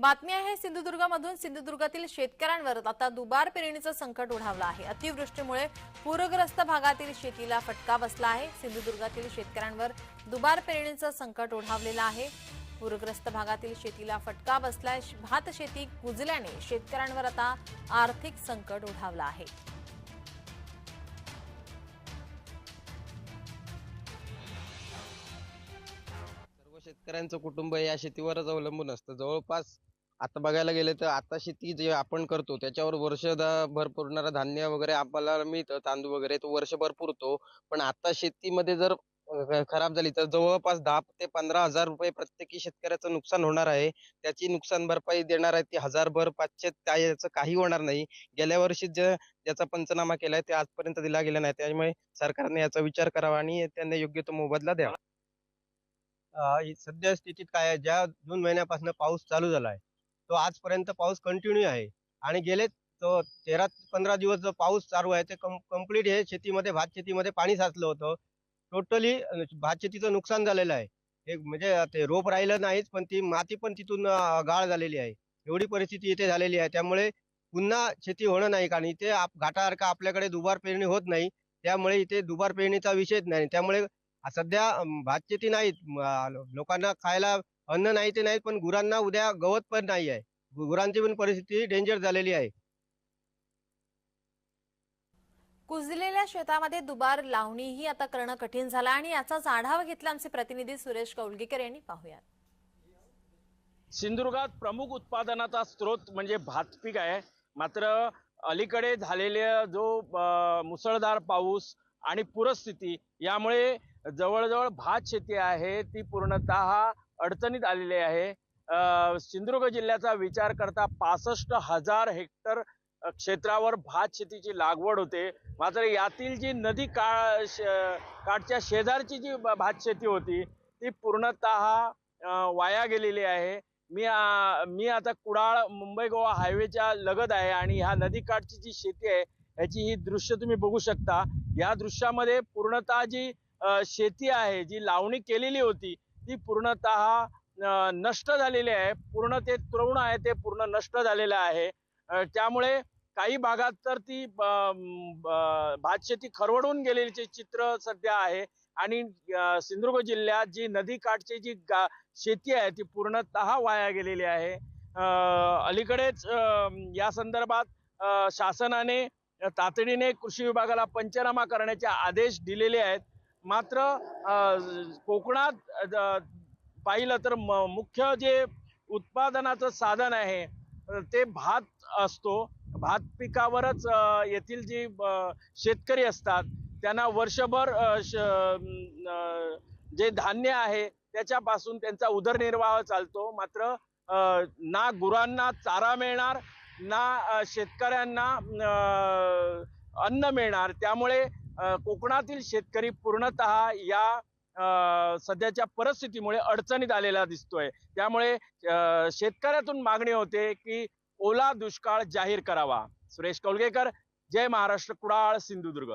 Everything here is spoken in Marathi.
बातमी आहे सिंधुदुर्गामधून सिंधुदुर्गातील शेतकऱ्यांवर आता दुबार पेरणीचं संकट ओढावलं आहे. अतिवृष्टीमुळे पूरग्रस्त भागातील शेतीला फटका बसला आहे. सिंधुदुर्गातील शेतकऱ्यांवर दुबार पेरणीचं संकट ओढावलेलं आहे. पूरग्रस्त भागातील शेतीला फटका बसलाय. भात शेती कुजल्याने शेतकऱ्यांवर आता आर्थिक संकट ओढावलं आहे. शेतकऱ्यांचं कुटुंब या शेतीवरच अवलंबून असतं. जवळपास आता बघायला गेलं तर आता शेती जे आपण करतो त्याच्यावर वर्षभर पुरणारा धान्य वगैरे आपल्याला मिळतं तांदूळ वगैरे तो वर्षभर पुरतो. पण आता शेतीमध्ये जर खराब झाली तर जवळपास दहा ते पंधरा हजार रुपये प्रत्येकी शेतकऱ्याचं नुकसान होणार आहे. त्याची नुकसान भरपाई देणार आहे ती हजारभर पाचशे त्या याचं काही होणार नाही. गेल्या वर्षी जे ज्याचा पंचनामा केलाय ते आजपर्यंत दिला गेला नाही. त्यामुळे सरकारने याचा विचार करावा आणि त्यांना योग्य तो मोबदला द्यावा. सध्या स्थितीत काय आहे ज्या जून महिन्यापासून पाऊस चालू झाला आहे तो आजपर्यंत पाऊस कंटिन्यू आहे. आणि गेले तो तेरा पंधरा दिवस जो पाऊस चालू आहे ते कंप्लीट हे शेतीमध्ये भात शेतीमध्ये पाणी साचलं होतं. टोटली भात शेतीचं नुकसान झालेलं आहे. हे म्हणजे ते रोप राहिलं नाहीच पण ती माती पण तिथून गाळ झालेली आहे. एवढी परिस्थिती इथे झालेली आहे. त्यामुळे पुन्हा शेती होणं नाही कारण इथे आप- घाटासारखं आपल्याकडे दुबार पेरणी होत नाही. त्यामुळे इथे दुबार पेरणीचा विषयच नाही. त्यामुळे सध्या भात शेती नाहीत. लोकांना खायला अन्न नाही ते नाहीत पण गुरांना उद्या गवत पण नाही आहे. गुरांची पण परिस्थिती डेंजर झालेली आहे. कुजलेल्या शेतामध्ये दुबार लावणीही आता करणं कठीण झालं आणि याचाच आढावा घेतला आमचे प्रतिनिधी सुरेश कौलगीकर यांनी. पाहूयात. सिंधुदुर्गात प्रमुख उत्पादनाचा स्रोत म्हणजे भात पीक आहे. मात्र अलीकडे झालेल्या जो मुसळधार पाऊस आणि पूरस्थिती यामुळे जवळजवळ भात शेती आहे ती पूर्णतः अडचणीत आलेली आहे. सिंधुदुर्ग जिल्ह्याचा विचार करता पासष्ट हजार हेक्टर क्षेत्रावर भात शेतीची लागवड होते. मात्र यातील जी नदी का काठच्या शेजारची जी भात शेती होती ती पूर्णतः वाया गेलेली आहे. मी आ- मी आता कुडाळ मुंबई गोवा हायवेच्या लगत आहे आणि ह्या नदीकाठची जी शेती आहे ह्याची ही दृश्य तुम्ही बघू शकता. या दृश्यामध्ये पूर्णतः जी शेती आहे जी लावणी केलेली होती ती पूर्णतः नष्ट झालेली आहे. पूर्ण ते तृण आहे ते पूर्ण नष्ट झालेलं आहे. त्यामुळे काही भागात तर ती भात शेती खरवडून गेलेली चित्र सध्या आहे आणि सिंधुदुर्ग जिल्ह्यात जी नदीकाठची जी गा शेती आहे ती पूर्णतः वाया गेलेली आहे. अलीकडेच या संदर्भात शासनाने तातडीने कृषी विभागाला पंचनामा करण्याचे आदेश दिलेले आहेत. मात्र कोकणात पाहिलं तर म- मुख्य जे उत्पादनाचं साधन आहे ते भात असतो. भात पिकावरच येथील जी शेतकरी असतात त्यांना वर्षभर श- जे धान्य आहे त्याच्यापासून त्यांचा उदरनिर्वाह चालतो. मात्र ना गुरांना चारा मिळणार ना शेतकऱ्यांना अन्न मिळणार. त्यामुळे कोकणातील शेतकरी पूर्णतः या सध्याच्या परिस्थितीमुळे अडचणीत आलेला दिसतोय. त्यामुळे शेतकऱ्यातून मागणी होते की ओला दुष्काळ जाहीर करावा. सुरेश कौलगेकर जय महाराष्ट्र कुडाळ सिंधुदुर्ग.